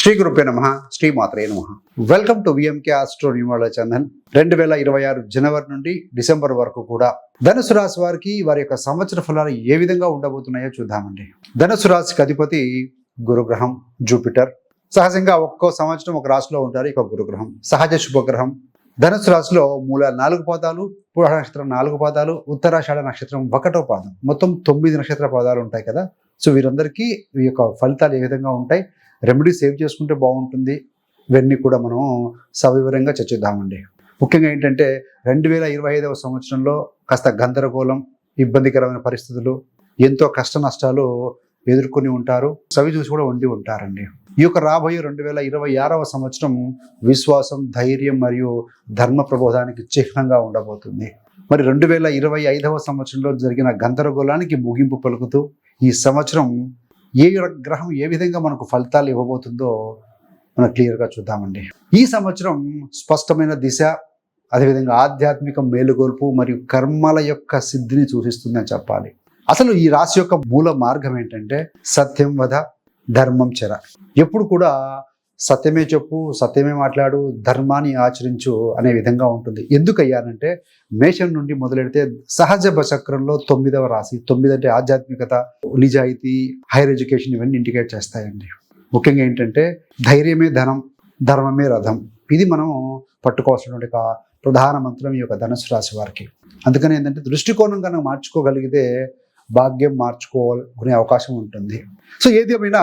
శ్రీ గురుపే నమ శ్రీ మాత్రే నమ. వెల్కమ్ టు విఎంకే ఆస్ట్రో న్యూమాల చందన్ రెండు వేల ఇరవై ఆరు జనవరి నుండి డిసెంబర్ వరకు కూడా ధనుసు రాశి వారికి వారి యొక్క సంవత్సర ఫలాలు ఏ విధంగా ఉండబోతున్నాయో చూద్దామండి. ధనుసు రాశికి అధిపతి గురుగ్రహం జూపిటర్. సహజంగా ఒక్కో సంవత్సరం ఒక రాశిలో ఉంటారు ఇక గురుగ్రహం. సహజ శుభగ్రహం. ధనుసు రాశిలో మూల నాలుగు పాదాలు పూర్వ నక్షత్రం నాలుగు పాదాలు ఉత్తరాషాఢ నక్షత్రం ఒకటో పాదం. మొత్తం తొమ్మిది నక్షత్ర పాదాలు ఉంటాయి కదా. సో వీరందరికీ ఈ యొక్క ఫలితాలు ఏ విధంగా ఉంటాయి? రెమెడీ సేవ్ చేసుకుంటే బాగుంటుంది. ఇవన్నీ కూడా మనం సవివరంగా చర్చిద్దామండి. ముఖ్యంగా ఏంటంటే రెండు వేల ఇరవై ఐదవ సంవత్సరంలో కాస్త గందరగోళం ఇబ్బందికరమైన పరిస్థితులు ఎంతో కష్ట నష్టాలు ఎదుర్కొని ఉంటారు. సవి చూసి కూడా ఉండి ఉంటారండి. ఈ యొక్క రాబోయే రెండు వేల ఇరవై ఆరవ సంవత్సరం విశ్వాసం ధైర్యం మరియు ధర్మ ప్రబోధానికి చిహ్నంగా ఉండబోతుంది. మరి రెండు వేల ఇరవై ఐదవ సంవత్సరంలో జరిగిన గందరగోళానికి ముగింపు పలుకుతూ ఈ సంవత్సరం ఏ గ్రహం ఏ విధంగా మనకు ఫలితాలు ఇవ్వబోతుందో మనం క్లియర్గా చూద్దామండి. ఈ సంవత్సరం స్పష్టమైన దిశ అదేవిధంగా ఆధ్యాత్మిక మేలుగొల్పు మరియు కర్మల యొక్క సిద్ధిని సూచిస్తుందని చెప్పాలి. అసలు ఈ రాశి యొక్క మూల మార్గం ఏంటంటే సత్యం వధ ధర్మం చెర. ఎప్పుడు కూడా సత్యమే చెప్పు సత్యమే మాట్లాడు ధర్మాన్ని ఆచరించు అనే విధంగా ఉంటుంది. ఎందుకు అయ్యానంటే మేషం నుండి మొదలెడితే సహజ చక్రంలో తొమ్మిదవ రాశి తొమ్మిది అంటే ఆధ్యాత్మికత నిజాయితీ హైయర్ ఎడ్యుకేషన్ ఇవన్నీ ఇండికేట్ చేస్తాయండి. ముఖ్యంగా ఏంటంటే ధైర్యమే ధనం ధర్మమే రథం. ఇది మనం పట్టుకోవాల్సినటువంటి ఒక ప్రధాన మంత్రం ఈ యొక్క ధనుసు రాశి వారికి. అందుకని ఏంటంటే దృష్టికోణం కనుక మార్చుకోగలిగితే భాగ్యం మార్చుకోవాలనే అవకాశం ఉంటుంది. సో ఏది ఏమైనా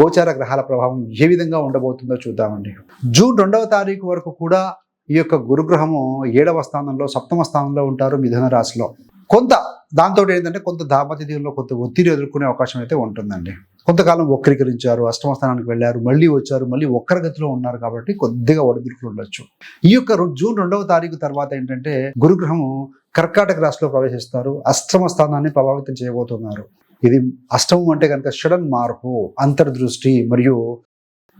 గోచార గ్రహాల ప్రభావం ఏ విధంగా ఉండబోతుందో చూద్దామండి. జూన్ రెండవ తారీఖు వరకు కూడా ఈ యొక్క గురుగ్రహము ఏడవ స్థానంలో సప్తమ స్థానంలో ఉంటారు మిథున రాశిలో. కొంత దాంతో ఏంటంటే కొంత దాంపత్య దీవుల్లో కొంత ఒత్తిడి ఎదుర్కొనే అవకాశం అయితే ఉంటుందండి. కొంతకాలం వక్రీకరించారు అష్టమ స్థానానికి వెళ్ళారు మళ్ళీ వచ్చారు మళ్ళీ ఒక్కరగతిలో ఉన్నారు కాబట్టి కొద్దిగా ఒడిదుడుకులు ఉండొచ్చు. ఈ యొక్క జూన్ రెండవ తారీఖు తర్వాత ఏంటంటే గురుగ్రహము కర్కాటక రాశిలో ప్రవేశిస్తారు అష్టమ స్థానాన్ని ప్రభావితం చేయబోతున్నారు. ఇది అష్టమం అంటే కనుక సడన్ మార్పు అంతర్దృష్టి మరియు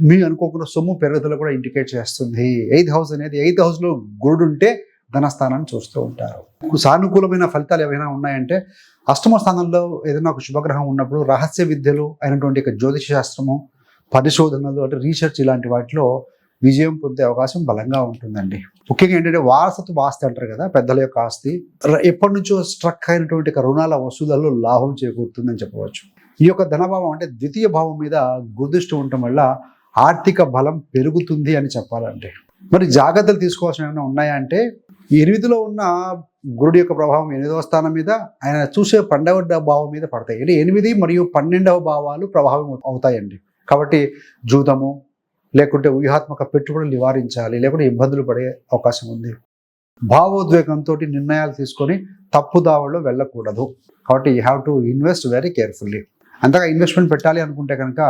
మీ అనుకోకుండా సొమ్ము పెరుగుదల కూడా ఇండికేట్ చేస్తుంది. ఎయిత్ హౌస్ అనేది ఎయిత్ హౌస్లో గురుడు ఉంటే ధనస్థానాన్ని చూస్తూ ఉంటారు. సానుకూలమైన ఫలితాలు ఏవైనా ఉన్నాయంటే అష్టమ స్థానంలో ఏదైనా ఒక శుభగ్రహం ఉన్నప్పుడు రహస్య విద్యలు అయినటువంటి జ్యోతిష శాస్త్రము పరిశోధనలు అంటే రీసెర్చ్ ఇలాంటి వాటిలో విజయం పొందే అవకాశం బలంగా ఉంటుందండి. ముఖ్యంగా ఏంటంటే వారసత్వ ఆస్తి అంటారు కదా పెద్దల యొక్క ఆస్తి. ఎప్పటి నుంచో స్ట్రక్ అయినటువంటి రుణాల వసూలలో లాభం చేకూరుతుందని చెప్పవచ్చు. ఈ యొక్క ధనభావం అంటే ద్వితీయ భావం మీద గుర్దృష్టి ఉండటం వల్ల ఆర్థిక బలం పెరుగుతుంది అని చెప్పాలంటే. మరి జాగ్రత్తలు తీసుకోవాల్సిన ఏమైనా ఉన్నాయా అంటే ఎనిమిదిలో ఉన్న గురుడి యొక్క ప్రభావం ఎనిమిదవ స్థానం మీద ఆయన చూసే పన్నెండవ భావం మీద పడతాయి. అంటే ఎనిమిది మరియు పన్నెండవ భావాలు ప్రభావం అవుతాయండి. కాబట్టి జూతము లేకుంటే వ్యూహాత్మక పెట్టుబడులు నివారించాలి లేకుంటే ఇబ్బందులు పడే అవకాశం ఉంది. భావోద్వేగంతో నిర్ణయాలు తీసుకొని తప్పుదావల్లో వెళ్ళకూడదు. కాబట్టి you have to invest very carefully అంతగా ఇన్వెస్ట్మెంట్ పెట్టాలి అనుకుంటే కనుక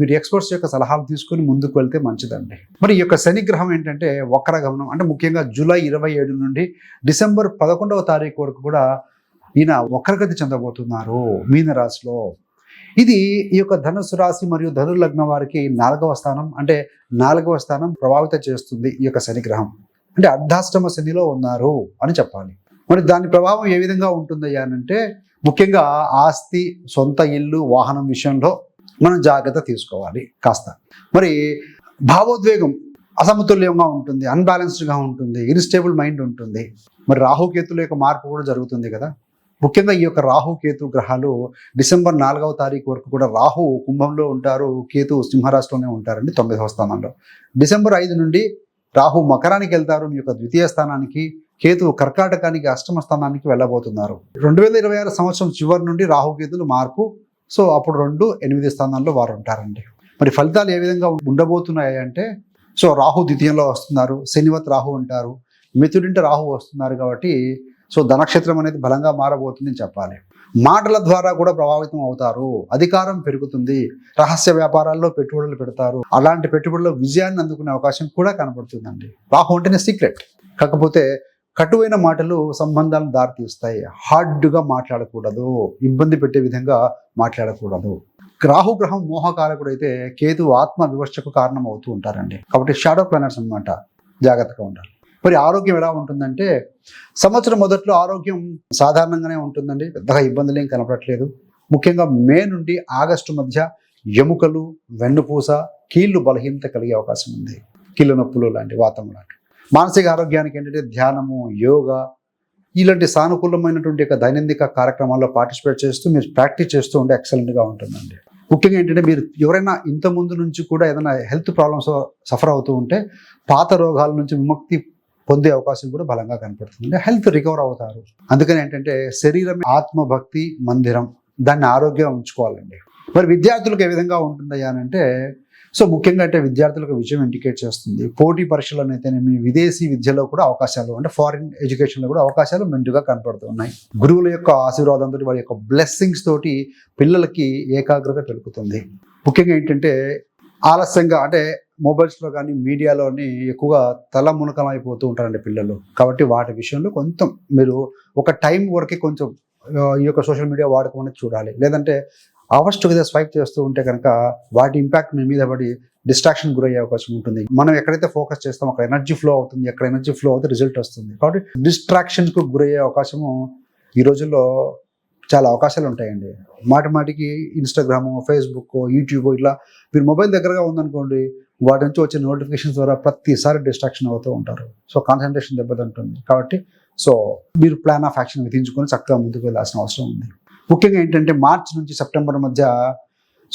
మీరు ఎక్స్పర్ట్స్ యొక్క సలహాలు తీసుకొని ముందుకు వెళ్తే మంచిదండి. మరి ఈ యొక్క శనిగ్రహం ఏంటంటే వక్ర గమనం అంటే ముఖ్యంగా జూలై ఇరవై ఏడు నుండి డిసెంబర్ పదకొండవ తారీఖు వరకు కూడా ఈయన వక్రగతి చెందబోతున్నారు మీన రాశిలో ఇది ఈ యొక్క ధనుసు రాశి మరియు ధను లగ్న వారికి నాలుగవ స్థానం అంటే నాలుగవ స్థానం ప్రభావితం చేస్తుంది ఈ యొక్క శనిగ్రహం అంటే అర్ధాష్టమ శనిలో ఉన్నారు అని చెప్పాలి. మరి దాని ప్రభావం ఏ విధంగా ఉంటుందయ్యా అంటే ముఖ్యంగా ఆస్తి సొంత ఇల్లు వాహనం విషయంలో మనం జాగ్రత్త తీసుకోవాలి కాస్త. మరి భావోద్వేగం అసమతుల్యంగా ఉంటుంది అన్బ్యాలెన్స్డ్గా ఉంటుంది ఇన్స్టేబుల్ మైండ్ ఉంటుంది. మరి రాహుకేతుల యొక్క మార్పు కూడా జరుగుతుంది కదా. ముఖ్యంగా ఈ యొక్క రాహు కేతు గ్రహాలు డిసెంబర్ నాలుగవ తారీఖు వరకు కూడా రాహు కుంభంలో ఉంటారు కేతు సింహరాశిలోనే ఉంటారండి తొమ్మిదవ స్థానంలో. డిసెంబర్ ఐదు నుండి రాహు మకరానికి వెళ్తారు మీ యొక్క ద్వితీయ స్థానానికి కేతు కర్కాటకానికి అష్టమ స్థానానికి వెళ్ళబోతున్నారు. రెండు వేల ఇరవై ఆరు సంవత్సరం చివరి నుండి రాహు కేతులు మార్పు సో అప్పుడు రెండు ఎనిమిది స్థానాల్లో వారు ఉంటారండి. మరి ఫలితాలు ఏ విధంగా ఉండబోతున్నాయి అంటే సో రాహు ద్వితీయంలో వస్తున్నారు శనివత్ రాహు ఉంటారు మిథుడింట రాహు వస్తున్నారు కాబట్టి సో ధనక్షేత్రం అనేది బలంగా మారబోతుందని చెప్పాలి. మాటల ద్వారా కూడా ప్రభావితం అవుతారు. అధికారం పెరుగుతుంది. రహస్య వ్యాపారాల్లో పెట్టుబడులు పెడతారు. అలాంటి పెట్టుబడుల్లో విజయాన్ని అందుకునే అవకాశం కూడా కనపడుతుందండి రాహు అంటేనే సీక్రెట్ కాకపోతే కటువైన మాటలు సంబంధాలను దారితీస్తాయి. హార్డ్గా మాట్లాడకూడదు. ఇబ్బంది పెట్టే విధంగా మాట్లాడకూడదు. రాహుగ్రహం మోహకారకుడు అయితే కేతు ఆత్మ వివక్షకు కారణం అవుతూ ఉంటారండి. కాబట్టి షాడో ప్లానర్స్ అన్నమాట. జాగ్రత్తగా ఉండాలి. మరి ఆరోగ్యం ఎలా ఉంటుందంటే సంవత్సరం మొదట్లో ఆరోగ్యం సాధారణంగానే ఉంటుందండి. పెద్దగా ఇబ్బందులు ఏం కనపడట్లేదు. ముఖ్యంగా మే నుండి ఆగస్టు మధ్య ఎముకలు వెన్నుపూస కీళ్ళు బలహీనత కలిగే అవకాశం ఉంది. కీళ్ళ నొప్పులు లాంటి వాతం లాంటి. మానసిక ఆరోగ్యానికి ఏంటంటే ధ్యానము యోగా ఇలాంటి సానుకూలమైనటువంటి యొక్క దైనందిక కార్యక్రమాల్లో పార్టిసిపేట్ చేస్తూ మీరు ప్రాక్టీస్ చేస్తూ ఉంటే ఎక్సలెంట్గా ఉంటుందండి. ముఖ్యంగా ఏంటంటే మీరు ఎవరైనా ఇంత ముందు నుంచి కూడా ఏదైనా హెల్త్ ప్రాబ్లమ్స్ సఫర్ అవుతూ ఉంటే పాత రోగాల నుంచి విముక్తి పొందే అవకాశం కూడా బలంగా కనపడుతుంది. హెల్త్ రికవర్ అవుతారు. అందుకని ఏంటంటే శరీరం ఆత్మభక్తి మందిరం. దాన్ని ఆరోగ్యం ఉంచుకోవాలండి. మరి విద్యార్థులకు ఏ విధంగా ఉంటుందయ్యా అని అంటే సో ముఖ్యంగా అంటే విద్యార్థులకు విజయం ఇండికేట్ చేస్తుంది. పోటీ పరీక్షలు అయితేనేమి విదేశీ విద్యలో కూడా అవకాశాలు అంటే ఫారిన్ ఎడ్యుకేషన్లో కూడా అవకాశాలు మెండుగా కనపడుతున్నాయి గురువుల యొక్క ఆశీర్వాదంతో వారి యొక్క బ్లెస్సింగ్స్ తోటి పిల్లలకి ఏకాగ్రత పెరుగుతుంది. ముఖ్యంగా ఏంటంటే ఆలస్యంగా అంటే మొబైల్స్లో కానీ మీడియాలోని ఎక్కువగా తల మునకం అయిపోతూ ఉంటారండి పిల్లలు. కాబట్టి వాటి విషయంలో కొంచెం మీరు ఒక టైం వరకే కొంచెం ఈ యొక్క సోషల్ మీడియా వాడకం అనేది చూడాలి. లేదంటే అవర్స్ టుగెదర్ స్వైప్ చేస్తూ ఉంటే కనుక వాటి ఇంపాక్ట్ మీ మీద పడి డిస్ట్రాక్షన్ గురయ్యే అవకాశం ఉంటుంది. మనం ఎక్కడైతే ఫోకస్ చేస్తామో అక్కడ ఎనర్జీ ఫ్లో అవుతుంది ఎక్కడ ఎనర్జీ ఫ్లో అవుతే రిజల్ట్ వస్తుంది. కాబట్టి డిస్ట్రాక్షన్కు గురయ్యే అవకాశము ఈ రోజుల్లో చాలా అవకాశాలు ఉంటాయండి మాటి మాటికి ఇన్స్టాగ్రామ్ ఫేస్బుక్ యూట్యూబ్ ఇట్లా మీరు మొబైల్ దగ్గరగా ఉందనుకోండి వాటి నుంచి వచ్చే నోటిఫికేషన్స్ ద్వారా ప్రతిసారి డిస్ట్రాక్షన్ అవుతూ ఉంటారు. సో కాన్సన్ట్రేషన్ దెబ్బతింటుంది కాబట్టి సో మీరు ప్లాన్ ఆఫ్ యాక్షన్ విధించుకొని చక్కగా ముందుకు వెళ్ళాల్సిన అవసరం ఉంది. ముఖ్యంగా ఏంటంటే మార్చి నుంచి సెప్టెంబర్ మధ్య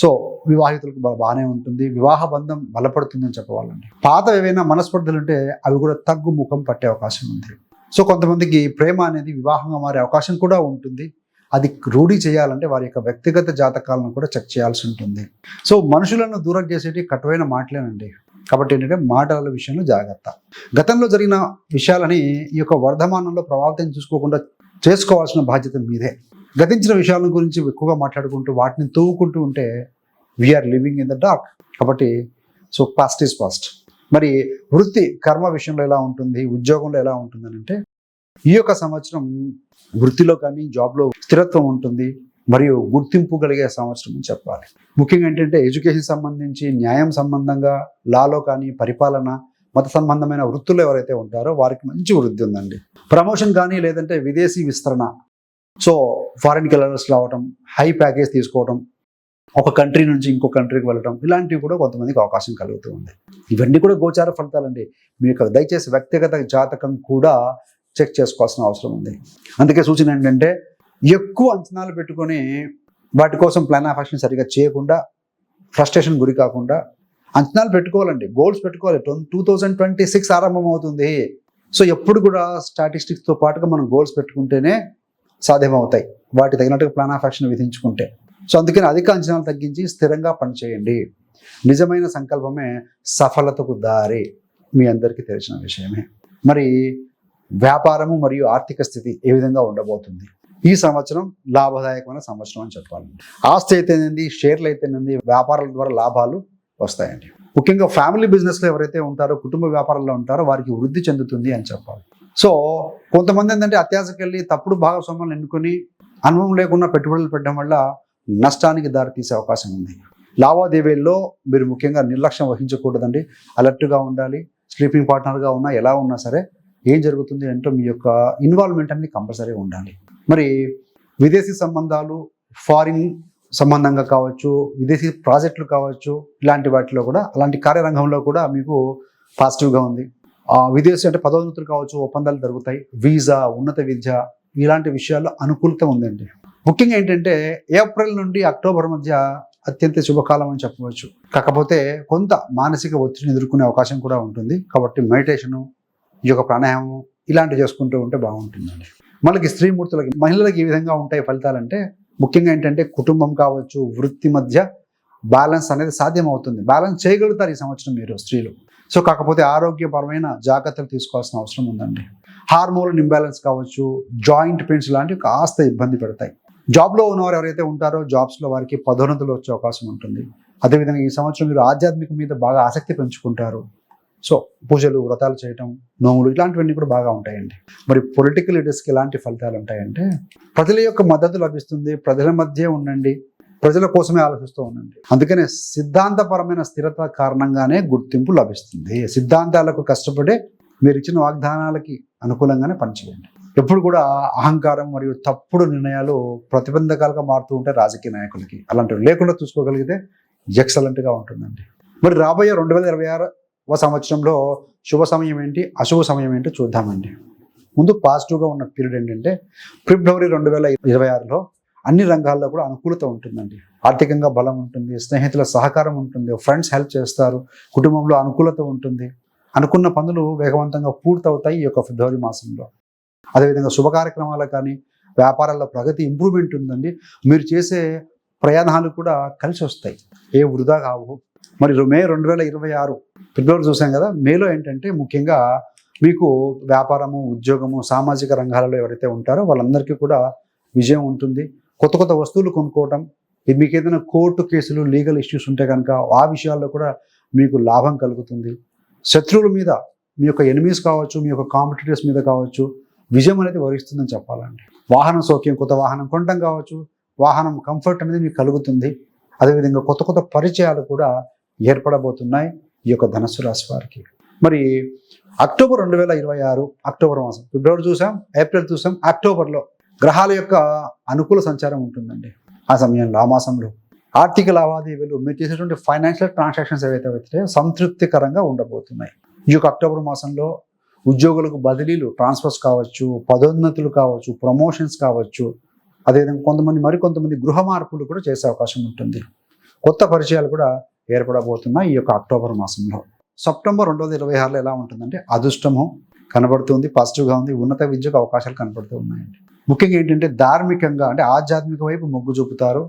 సో వివాహితులకు బాగానే ఉంటుంది. వివాహ బంధం బలపడుతుందని చెప్పవాలండి. పాత ఏవైనా మనస్పర్ధలు ఉంటే అవి కూడా తగ్గు ముఖం పట్టే అవకాశం ఉంది. సో కొంతమందికి ప్రేమ అనేది వివాహంగా మారే అవకాశం కూడా ఉంటుంది. అది రూఢి చేయాలంటే వారి యొక్క వ్యక్తిగత జాతకాలను కూడా చెక్ చేయాల్సి ఉంటుంది. సో మనుషులను దూరం చేసేటి కటువైన మాటలేనండి. కాబట్టి ఏంటంటే మాటల విషయంలో జాగ్రత్త. గతంలో జరిగిన విషయాలని ఈ యొక్క వర్ధమానంలో ప్రభావితం చూసుకోకుండా చేసుకోవాల్సిన బాధ్యత మీదే. గతించిన విషయాల గురించి ఎక్కువగా మాట్లాడుకుంటూ వాటిని తవ్వుకుంటూ ఉంటే we are living in the dark కాబట్టి సో పాస్ట్ ఈస్ పాస్ట్ మరి వృత్తి కర్మ విషయంలో ఎలా ఉంటుంది ఉద్యోగంలో ఎలా ఉంటుంది అని అంటే ఈ యొక్క సంవత్సరం వృత్తిలో కానీ జాబ్లో స్థిరత్వం ఉంటుంది. మరియు గుర్తింపు కలిగే సంవత్సరం అని చెప్పాలి. ముఖ్యంగా ఏంటంటే ఎడ్యుకేషన్ సంబంధించి న్యాయం సంబంధంగా లాలో కానీ పరిపాలన మత సంబంధమైన వృత్తులు ఎవరైతే ఉంటారో వారికి మంచి వృద్ధి ఉందండి. ప్రమోషన్ కానీ లేదంటే విదేశీ విస్తరణ. సో ఫారిన్కి వెళ్ళాల్సి రావటం హై ప్యాకేజ్ తీసుకోవడం ఒక కంట్రీ నుంచి ఇంకో కంట్రీకి వెళ్ళడం ఇలాంటివి కూడా కొంతమందికి అవకాశం కలుగుతూ ఉంది. ఇవన్నీ కూడా గోచార ఫలితాలండి. మీ యొక్క దయచేసి వ్యక్తిగత జాతకం కూడా చెక్ చేసుకోవాల్సిన అవసరం ఉంది. అందుకే సూచన ఏంటంటే ఎక్కువ అంచనాలు పెట్టుకొని వాటి కోసం ప్లాన్ ఆఫ్ యాక్షన్ సరిగా చేయకుండా ఫ్రస్ట్రేషన్ గురి కాకుండా అంచనాలు పెట్టుకోవాలండి. గోల్స్ పెట్టుకోవాలి. టూ థౌజండ్ ట్వంటీ సిక్స్ ఆరంభం అవుతుంది సో ఎప్పుడు కూడా స్టాటిస్టిక్స్తో పాటుగా మనం గోల్స్ పెట్టుకుంటేనే సాధ్యమవుతాయి. వాటి తగినట్టుగా ప్లాన్ ఆఫ్ యాక్షన్ విధించుకుంటే. సో అందుకని అధిక అంచనాలు తగ్గించి స్థిరంగా పనిచేయండి నిజమైన సంకల్పమే సఫలతకు దారి. మీ అందరికీ తెలిసిన విషయమే. మరి వ్యాపారము మరియు ఆర్థిక స్థితి ఏ విధంగా ఉండబోతుంది? ఈ సంవత్సరం లాభదాయకమైన సంవత్సరం అని చెప్పాలి. ఆస్తి అయితేనేది షేర్లు అయితేనేది వ్యాపారాల ద్వారా లాభాలు వస్తాయండి. ముఖ్యంగా ఫ్యామిలీ బిజినెస్లో ఎవరైతే ఉంటారో కుటుంబ వ్యాపారంలో ఉంటారో వారికి వృద్ధి చెందుతుంది అని చెప్పాలి. సో కొంతమంది ఏంటంటే అత్యాశకి వెళ్ళి తప్పుడు భాగస్వామ్యాలను ఎన్నుకొని అనుభవం లేకుండా పెట్టుబడులు పెట్టడం వల్ల నష్టానికి దారితీసే అవకాశం ఉంది. లావాదేవీల్లో మీరు ముఖ్యంగా నిర్లక్ష్యం వహించకూడదండి. అలర్ట్గా ఉండాలి. స్లీపింగ్ పార్ట్నర్గా ఉన్నా ఎలా ఉన్నా సరే ఏం జరుగుతుంది అంటే మీ యొక్క ఇన్వాల్వ్మెంట్ అనేది కంపల్సరీ ఉండాలి. మరి విదేశీ సంబంధాలు ఫారిన్ సంబంధంగా కావచ్చు విదేశీ ప్రాజెక్టులు కావచ్చు ఇలాంటి వాటిలో కూడా అలాంటి కార్యరంగంలో కూడా మీకు పాజిటివ్గా ఉంది. విదేశీ అంటే పదోన్నతులు కావచ్చు ఒప్పందాలు జరుగుతాయి వీసా ఉన్నత విద్య ఇలాంటి విషయాల్లో అనుకూలత ఉందండి. ముఖ్యంగా ఏంటంటే ఏప్రిల్ నుండి అక్టోబర్ మధ్య అత్యంత శుభకాలం అని చెప్పవచ్చు. కాకపోతే కొంత మానసిక ఒత్తిడిని ఎదుర్కొనే అవకాశం కూడా ఉంటుంది. కాబట్టి మెడిటేషను ఈ యొక్క ప్రాణాయామం ఇలాంటివి చేసుకుంటూ ఉంటే బాగుంటుందండి. మనకి స్త్రీమూర్తులకి మహిళలకు ఈ విధంగా ఉంటాయి ఫలితాలంటే ముఖ్యంగా ఏంటంటే కుటుంబం కావచ్చు వృత్తి మధ్య బ్యాలెన్స్ అనేది సాధ్యం అవుతుంది బ్యాలెన్స్ చేయగలుగుతారు ఈ సంవత్సరం మీరు స్త్రీలు. సో కాకపోతే ఆరోగ్యపరమైన జాగ్రత్తలు తీసుకోవాల్సిన అవసరం ఉందండి. హార్మోన్ ఇంబ్యాలెన్స్ కావచ్చు జాయింట్ పెయిన్స్ లాంటివి కాస్త ఇబ్బంది పెడతాయి. జాబ్లో ఉన్నవారు ఎవరైతే ఉంటారో జాబ్స్లో వారికి పదోన్నతులు వచ్చే అవకాశం ఉంటుంది. అదేవిధంగా ఈ సంవత్సరం మీరు ఆధ్యాత్మిక మీద బాగా ఆసక్తి పెంచుకుంటారు. సో పూజలు వ్రతాలు చేయటం నోములు ఇలాంటివన్నీ కూడా బాగా ఉంటాయండి. మరి పొలిటికల్ లీడర్స్కి ఎలాంటి ఫలితాలు ఉంటాయంటే ప్రజల యొక్క మద్దతు లభిస్తుంది ప్రజల మధ్య ఉండండి ప్రజల కోసమే ఆలోచిస్తూ ఉండండి. అందుకనే సిద్ధాంతపరమైన స్థిరత కారణంగానే గుర్తింపు లభిస్తుంది. సిద్ధాంతాలకు కష్టపడే మీరు ఇచ్చిన వాగ్దానాలకి అనుకూలంగానే పనిచేయండి. ఎప్పుడు కూడా అహంకారం మరియు తప్పుడు నిర్ణయాలు ప్రతిబంధకాలుగా మారుతూ ఉంటాయి రాజకీయ నాయకులకి అలాంటివి లేకుండా చూసుకోగలిగితే ఎక్సలెంట్గా ఉంటుందండి. మరి రాబోయే రెండు వేల ఇరవై ఆరు ఒక సంవత్సరంలో శుభ సమయం ఏంటి? అశుభ సమయం ఏంటో? చూద్దామండి. ముందు పాజిటివ్గా ఉన్న పీరియడ్ ఏంటంటే ఫిబ్రవరి రెండు వేల ఇరవై ఆరులో అన్ని రంగాల్లో కూడా అనుకూలత ఉంటుందండి. ఆర్థికంగా బలం ఉంటుంది స్నేహితుల సహకారం ఉంటుంది ఫ్రెండ్స్ హెల్ప్ చేస్తారు కుటుంబంలో అనుకూలత ఉంటుంది. అనుకున్న పనులు వేగవంతంగా పూర్తవుతాయి ఈ యొక్క ఫిబ్రవరి మాసంలో. అదేవిధంగా శుభ కార్యక్రమాలు కానీ వ్యాపారాల్లో ప్రగతి ఇంప్రూవ్మెంట్ ఉందండి. మీరు చేసే ప్రయాణాలు కూడా కలిసి వస్తాయి ఏ వృధా కావు మరి మే రెండు వేల ఇరవై ఆరు ఫిబ్రవరి చూసాం కదా మేలో ఏంటంటే ముఖ్యంగా మీకు వ్యాపారము ఉద్యోగము సామాజిక రంగాలలో ఎవరైతే ఉంటారో వాళ్ళందరికీ కూడా విజయం ఉంటుంది. కొత్త కొత్త వస్తువులు కొనుక్కోవటం ఇది మీకు ఏదైనా కోర్టు కేసులు లీగల్ ఇష్యూస్ ఉంటే కనుక ఆ విషయాల్లో కూడా మీకు లాభం కలుగుతుంది. శత్రువుల మీద మీ యొక్క ఎనిమీస్ కావచ్చు మీ యొక్క కాంపిటేటర్స్ మీద కావచ్చు విజయం అనేది వరిస్తుందని చెప్పాలండి. వాహన సౌఖ్యం కొత్త వాహనం కొనడం కావచ్చు వాహనం కంఫర్ట్ అనేది మీకు కలుగుతుంది. అదేవిధంగా కొత్త కొత్త పరిచయాలు కూడా ఏర్పడబోతున్నాయి ఈ యొక్క ధనస్సు రాశి వారికి. మరి అక్టోబర్ రెండు వేల ఇరవై ఆరు అక్టోబర్ మాసం ఫిబ్రవరి చూసాం ఏప్రిల్ చూసాం అక్టోబర్లో గ్రహాల యొక్క అనుకూల సంచారం ఉంటుందండి. ఆ సమయంలో ఆ మాసంలో ఆర్థిక లావాదేవీలు మీరు చేసేటువంటి ఫైనాన్షియల్ ట్రాన్సాక్షన్స్ ఏవైతే అయితే సంతృప్తికరంగా ఉండబోతున్నాయి. ఈ యొక్క అక్టోబర్ మాసంలో ఉద్యోగులకు బదిలీలు ట్రాన్స్ఫర్స్ కావచ్చు పదోన్నతులు కావచ్చు ప్రమోషన్స్ కావచ్చు అదేవిధంగా కొంతమంది మరికొంతమంది గృహ మార్పులు కూడా చేసే అవకాశం ఉంటుంది. కొత్త పరిచయాలు కూడా ఏర్పడబోతున్నాయి ఈ యొక్క అక్టోబర్ మాసంలో. సెప్టెంబర్ రెండు వేల ఇరవై ఆరులో ఎలా ఉంటుందంటే అదృష్టము కనబడుతుంది పాజిటివ్గా ఉంది ఉన్నత విద్యకు అవకాశాలు కనబడుతూ ఉన్నాయండి. ముఖ్యంగా ఏంటంటే ధార్మికంగా అంటే ఆధ్యాత్మిక వైపు మొగ్గు చూపుతారు.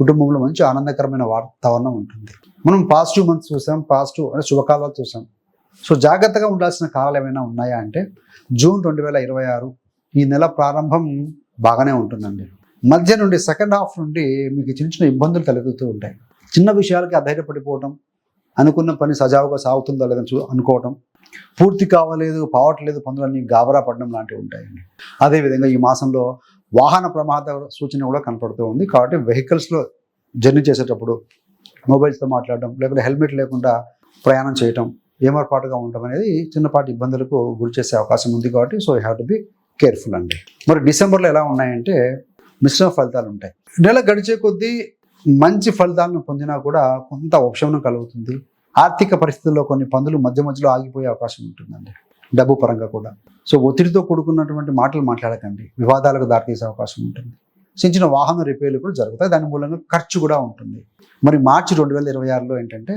కుటుంబంలో మంచి ఆనందకరమైన వాతావరణం ఉంటుంది. మనం పాజిటివ్ మంత్స్ చూసాం పాజిటివ్ అంటే శుభకాలాలు చూసాం. సో జాగ్రత్తగా ఉండాల్సిన కాలాలు ఏమైనా ఉన్నాయా అంటే జూన్ రెండు వేల ఇరవై ఆరు ఈ నెల ప్రారంభం బాగానే ఉంటుందండి. మధ్య నుండి సెకండ్ హాఫ్ నుండి మీకు చిన్న చిన్న ఇబ్బందులు కలుగుతూ ఉంటాయి. చిన్న విషయాలకి అధైర్యపడిపోవటం అనుకున్న పని సజావుగా సాగుతుందో లేదని చూ అనుకోవటం పూర్తి కావలేదు పావట్లేదు పనులన్నీ గాబరా పడడం లాంటివి ఉంటాయండి. అదేవిధంగా ఈ మాసంలో వాహన ప్రమాద సూచన కూడా కనపడుతూ ఉంది. కాబట్టి వెహికల్స్లో జర్నీ చేసేటప్పుడు మొబైల్స్తో మాట్లాడడం లేకపోతే హెల్మెట్ లేకుండా ప్రయాణం చేయటం ఏమర్పాటుగా ఉండటం అనేది చిన్నపాటి ఇబ్బందులకు గురి చేసే అవకాశం ఉంది కాబట్టి so you have to be careful అండి. మరి డిసెంబర్లో ఎలా ఉన్నాయంటే మిశ్రమ ఫలితాలు ఉంటాయి. నెల గడిచే కొద్దీ మంచి ఫలితాలను పొందినా కూడా కొంత ఉపశమనం కలుగుతుంది. ఆర్థిక పరిస్థితుల్లో కొన్ని పనులు మధ్య మధ్యలో ఆగిపోయే అవకాశం ఉంటుందండి. డబ్బు పరంగా కూడా. సో ఒత్తిడితో కూడుకున్నటువంటి మాటలు మాట్లాడకండి. వివాదాలకు దారితీసే అవకాశం ఉంటుంది. చిన్న చిన్న వాహన రిపేర్లు కూడా జరుగుతాయి. దాని మూలంగా ఖర్చు కూడా ఉంటుంది. మరి మార్చి రెండు వేల ఇరవై ఆరులో ఏంటంటే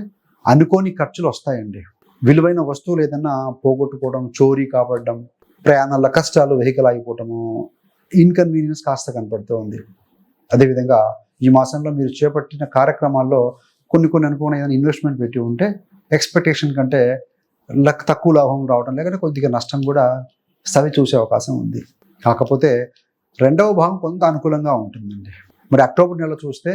అనుకోని ఖర్చులు వస్తాయండి. విలువైన వస్తువులు ఏదన్నా పోగొట్టుకోవడం చోరీ కాపాడడం ప్రయాణాల కష్టాలు వెహికల్ ఆగిపోవటము ఇన్కన్వీనియన్స్ కాస్త కనపడుతూ ఉంది. అదేవిధంగా ఈ మాసంలో మీరు చేపట్టిన కార్యక్రమాల్లో కొన్ని కొన్ని అనుకున్న ఏదైనా ఇన్వెస్ట్మెంట్ పెట్టి ఉంటే ఎక్స్పెక్టేషన్ కంటే లక్ తక్కువ లాభం రావడం లేకపోతే కొద్దిగా నష్టం కూడా సవి చూసే అవకాశం ఉంది. కాకపోతే రెండవ భాగం కొంత అనుకూలంగా ఉంటుందండి. మరి అక్టోబర్ నెల చూస్తే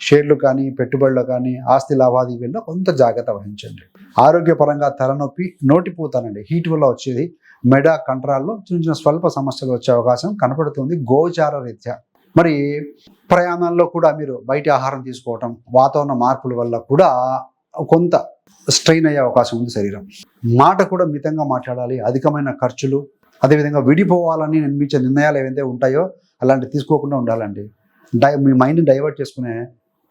షేర్లు కానీ పెట్టుబడులు కానీ ఆస్తి లావాదేవీల్లో కొంత జాగ్రత్త వహించండి. ఆరోగ్యపరంగా తలనొప్పి నోటిపోతానండి. హీట్ వల్ల వచ్చేది మెడ కంట్రాల్లో చిన్న చిన్న స్వల్ప సమస్యలు వచ్చే అవకాశం కనపడుతుంది గోచార రీత్యా. మరి ప్రయాణాల్లో కూడా మీరు బయట ఆహారం తీసుకోవటం వాతావరణ మార్పుల వల్ల కూడా కొంత స్ట్రెయిన్ అయ్యే అవకాశం ఉంది శరీరం. మాట కూడా మితంగా మాట్లాడాలి అధికమైన ఖర్చులు అదేవిధంగా విడిపోవాలని నిర్మించే నిర్ణయాలు ఏవైతే ఉంటాయో అలాంటివి తీసుకోకుండా ఉండాలండి. డై మీ మైండ్ని డైవర్ట్ చేసుకునే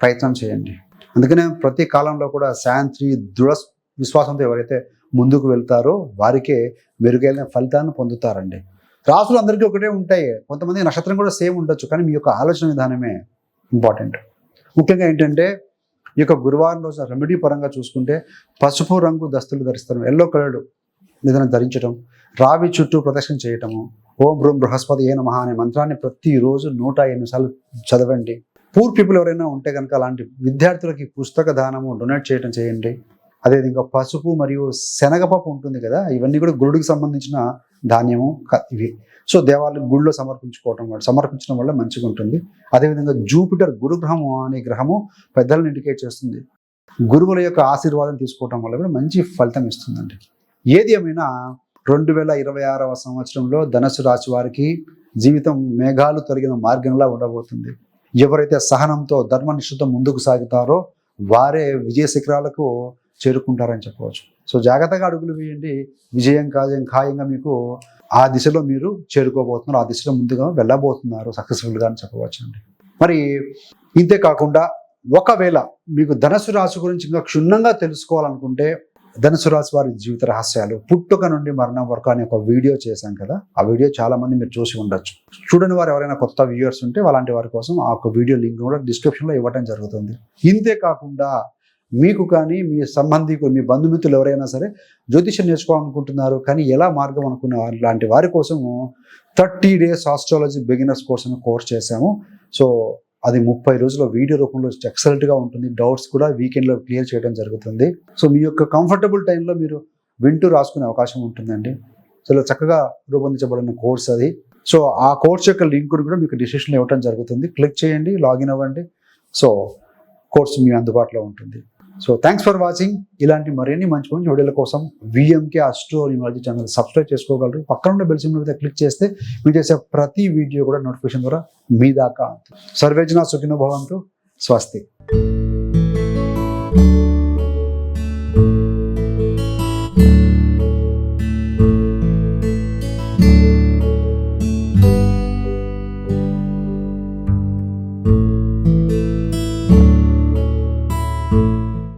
ప్రయత్నం చేయండి. అందుకనే ప్రతి కాలంలో కూడా శాంతి దృఢ విశ్వాసంతో ఎవరైతే ముందుకు వెళ్తారో వారికే మెరుగైన ఫలితాన్ని పొందుతారండి. రాసులు అందరికీ ఒకటే ఉంటాయి. కొంతమంది నక్షత్రం కూడా సేమ్ ఉండొచ్చు కానీ మీ యొక్క ఆలోచన విధానమే ఇంపార్టెంట్. ముఖ్యంగా ఏంటంటే ఈ యొక్క గురువారం రోజు రెమెడీ పరంగా చూసుకుంటే పసుపు రంగు దస్తులు ధరిస్తారు. ఎల్లో కలర్డు ఏదైనా ధరించడం రావి చుట్టూ ప్రదక్షిణ చేయటము ఓం భ్రూం బృహస్పతి ఏ నమః అనే మంత్రాన్ని ప్రతిరోజు నూట ఎనిమిది సార్లు చదవండి. పూర్ పీపుల్ ఎవరైనా ఉంటే కనుక అలాంటి విద్యార్థులకి పుస్తక దానము డొనేట్ చేయడం చేయండి. అదేవిధంగా పసుపు మరియు శనగపప్పు ఉంటుంది కదా ఇవన్నీ కూడా గురుడికి సంబంధించిన ధాన్యము ఇవి. సో దేవాలయం గుడిలో సమర్పించుకోవటం వల్ల సమర్పించడం వల్ల మంచిగా ఉంటుంది. అదేవిధంగా జూపిటర్ గురుగ్రహము అనే గ్రహము పెద్దలను ఇండికేట్ చేస్తుంది. గురువుల యొక్క ఆశీర్వాదం తీసుకోవటం వల్ల కూడా మంచి ఫలితం ఇస్తుందండి. ఏది ఏమైనా రెండు వేల ఇరవై ఆరవ సంవత్సరంలో ధనస్సు రాశి వారికి జీవితం మేఘాలు తొలగిన మార్గంలా ఉండబోతుంది. ఎవరైతే సహనంతో ధర్మనిష్ఠతో ముందుకు సాగుతారో వారే విజయ శిఖరాలకు చేరుకుంటారని చెప్పవచ్చు. సో జాగ్రత్తగా అడుగులు వేయండి. విజయం ఖాయం ఖాయంగా మీకు ఆ దిశలో మీరు చేరుకోబోతున్నారు. ఆ దిశలో ముందుగా వెళ్ళబోతున్నారు. సక్సెస్ఫుల్గా అని చెప్పవచ్చు అండి మరి ఇంతే కాకుండా ఒకవేళ మీకు ధనుసు రాశి గురించి ఇంకా క్షుణ్ణంగా తెలుసుకోవాలనుకుంటే ధనుసు రాశి వారి జీవిత రహస్యాలు పుట్టుక నుండి మరణం వరకు అనే ఒక వీడియో చేశాం కదా. ఆ వీడియో చాలా మంది మీరు చూసి ఉండొచ్చు. చూడని వారు ఎవరైనా కొత్త వ్యూయర్స్ ఉంటే అలాంటి వారి కోసం ఆ ఒక వీడియో లింక్ కూడా డిస్క్రిప్షన్లో ఇవ్వడం జరుగుతుంది. ఇంతే కాకుండా మీకు కానీ మీ సంబంధికులు మీ బంధుమిత్రులు ఎవరైనా సరే జ్యోతిష్యం నేర్చుకోవాలనుకుంటున్నారు కానీ ఎలా మార్గం అనుకున్న లాంటి వారి కోసము థర్టీ డేస్ ఆస్ట్రాలజీ బిగినర్స్ కోసం కోర్స్ చేశాము. సో అది ముప్పై రోజుల వీడియో రూపంలో ఎక్సలెంట్గా ఉంటుంది. డౌట్స్ కూడా వీకెండ్లో క్లియర్ చేయడం జరుగుతుంది. సో మీ యొక్క కంఫర్టబుల్ టైంలో మీరు వింటూ రాసుకునే అవకాశం ఉంటుందండి. సో చక్కగా రూపొందించబడిన కోర్స్ అది. సో ఆ కోర్స్ యొక్క లింక్ కూడా మీకు డిస్క్రిప్షన్లో ఇవ్వడం జరుగుతుంది. క్లిక్ చేయండి లాగిన్ అవ్వండి. సో కోర్స్ మీ అందుబాటులో ఉంటుంది. సో థ్యాంక్స్ ఫర్ వాచింగ్ ఇలాంటి మరిన్ని మంచి మంచి వీడియోల కోసం VMK astro numerology channel subscribe చేసుకోగలరు. పక్కన ఉండే బెల్ సింబల్ మీద క్లిక్ చేస్తే మీరు చేసే ప్రతి వీడియో కూడా నోటిఫికేషన్ ద్వారా మీ దాకా సర్వేజన సుఖినో భవంతు. స్వస్తి.